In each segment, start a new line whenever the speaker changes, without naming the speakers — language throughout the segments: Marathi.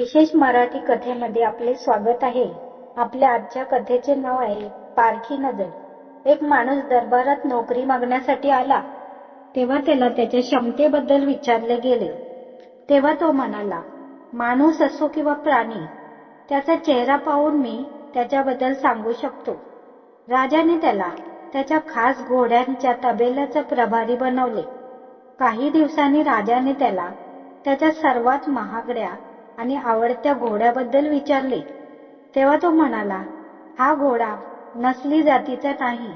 विशेष मराठी कथेमध्ये आपले स्वागत आहे. आपल्या आजच्या कथेचे नाव आहे पारखी नजर. एक माणूस दरबारात नोकरी मागण्यासाठी आला. तेव्हा त्याला त्याच्या क्षमतेबद्दल विचारले गेले. तेव्हा तो म्हणाला माणूस असो किंवा प्राणी त्याचा चेहरा पाहून मी त्याच्याबद्दल सांगू शकतो. राजाने त्याला त्याच्या खास घोड्यांच्या तबेल्याचा प्रभारी बनवले. काही दिवसांनी राजाने त्याला त्याच्या सर्वात महागड्या आणि आवडत्या घोड्याबद्दल विचारले. तेव्हा तो म्हणाला हा घोडा नसली जातीचा नाही.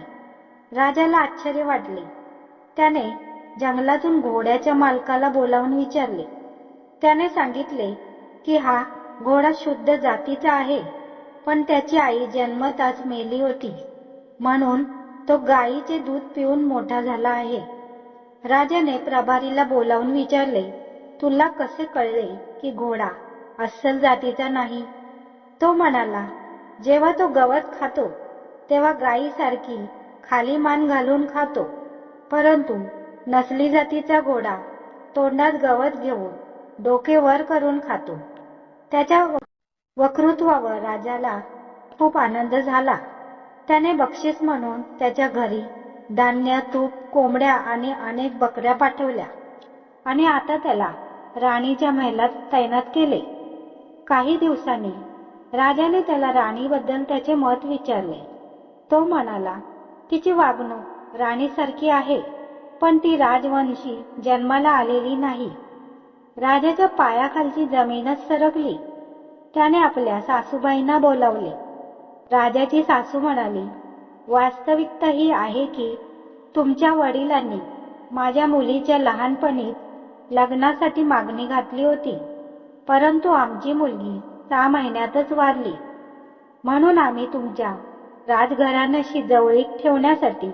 राजाला आश्चर्य वाटले. त्याने जंगलातून घोड्याच्या मालकाला बोलावून विचारले. त्याने सांगितले की हा घोडा शुद्ध जातीचा आहे पण त्याची आई जन्मताच मेली होती. म्हणून तो गायीचे दूध पिऊन मोठा झाला आहे. राजाने प्रभारीला बोलावून विचारले तुला कसे कळले की घोडा अस्सल जातीचा नाही. तो म्हणाला जेव्हा तो गवत खातो तेव्हा गायीसारखी खाली मान घालून खातो. परंतु नसली जातीचा घोडा तोंडात गवत घेऊन डोके वर करून खातो. त्याच्या वक्तृत्वावर राजाला खूप आनंद झाला. त्याने बक्षीस म्हणून त्याच्या घरी धान्य तूप कोंबड्या आणि अनेक बकऱ्या पाठवल्या आणि आता त्याला राणीच्या महिलात तैनात केले. काही दिवसांनी राजाने त्याला राणीबद्दल त्याचे मत विचारले. तो म्हणाला तिची वागणूक राणीसारखी आहे पण ती राजवंशी जन्माला आलेली नाही. राजाच्या पायाखालची जमीनच सरकली. त्याने आपल्या सासूबाईंना बोलावले. राजाची सासू म्हणाली वास्तविकता ही आहे की तुमच्या वडिलांनी माझ्या मुलीच्या लहानपणीत लग्नासाठी मागणी घातली होती. परंतु आमची मुलगी सहा महिन्यातच वारली. म्हणून आम्ही तुमच्या राजघराण्याशी जवळीक ठेवण्यासाठी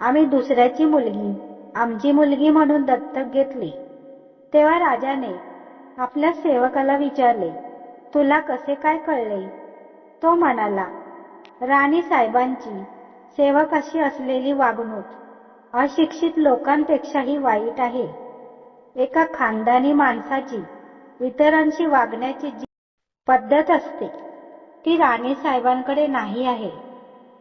आम्ही दुसऱ्याची मुलगी आमची मुलगी म्हणून दत्तक घेतली. तेव्हा राजाने आपल्या सेवकाला विचारले तुला कसे काय कळले? तो म्हणाला राणी साहेबांची सेवकाशी असलेली वागणूक अशिक्षित लोकांपेक्षाही वाईट आहे. एका खानदानी माणसाची इतरांशी वागण्याची जी पद्धत असते ती राणी साहेबांकडे नाही आहे.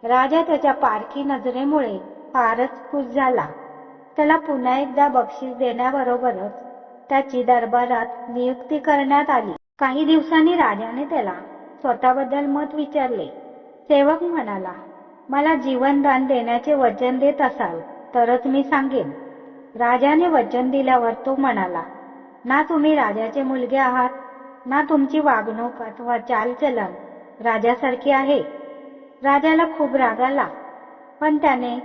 राजा त्याच्या पारखी नजरेमुळे फारच खुश झाला. त्याला पुन्हा एकदा बक्षीस देण्याबरोबरच त्याची दरबारात नियुक्ती करण्यात आली. काही दिवसांनी राजाने त्याला स्वतःबद्दल मत विचारले. सेवक म्हणाला मला जीवनदान देण्याचे वचन देत असाल तरच मी सांगेन. राजाने वचन दिल्यावर तो म्हणाला ना तुम्ही राजाचे मुलगे आहात ना तुमची वागणूक अथवा चालचलन राजासारखी आहे. राजाला खूप राग आला पण त्याने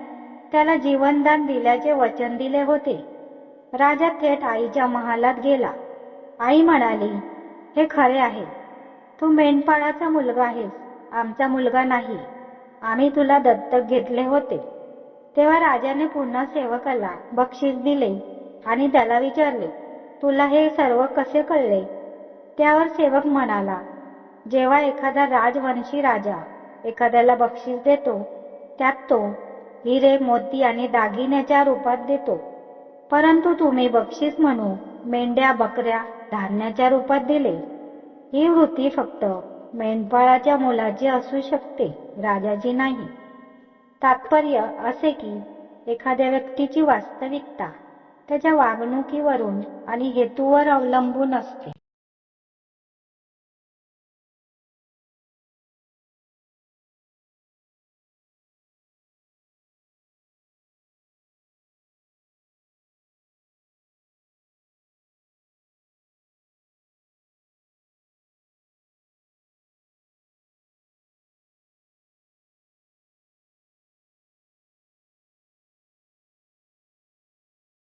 त्याला जीवनदान दिल्याचे वचन दिले होते. राजा थेट आईच्या महालात गेला. आई म्हणाली हे खरे आहे. तू मेंढपाळाचा मुलगा आहेस आमचा मुलगा नाही. आम्ही तुला दत्तक घेतले होते. तेव्हा राजाने पुन्हा सेवकाला बक्षीस दिले आणि त्याला विचारले तुला हे सर्व कसे कळले? त्यावर सेवक म्हणाला जेव्हा एखादा राजवंशी राजा एखाद्याला बक्षीस देतो त्यात तो हिरे मोती आणि दागिन्याच्या रूपात देतो. परंतु तुम्ही बक्षीस म्हणून मेंढ्या बकऱ्या धान्याच्या रूपात दिले. ही वृत्ती फक्त मेंढपाळाच्या मुलाची असू शकते राजाची नाही. तात्पर्य असे की एखाद्या व्यक्तीची वास्तविकता त्याच्या वागणुकीवरून आणि हेतूवर अवलंबून असते.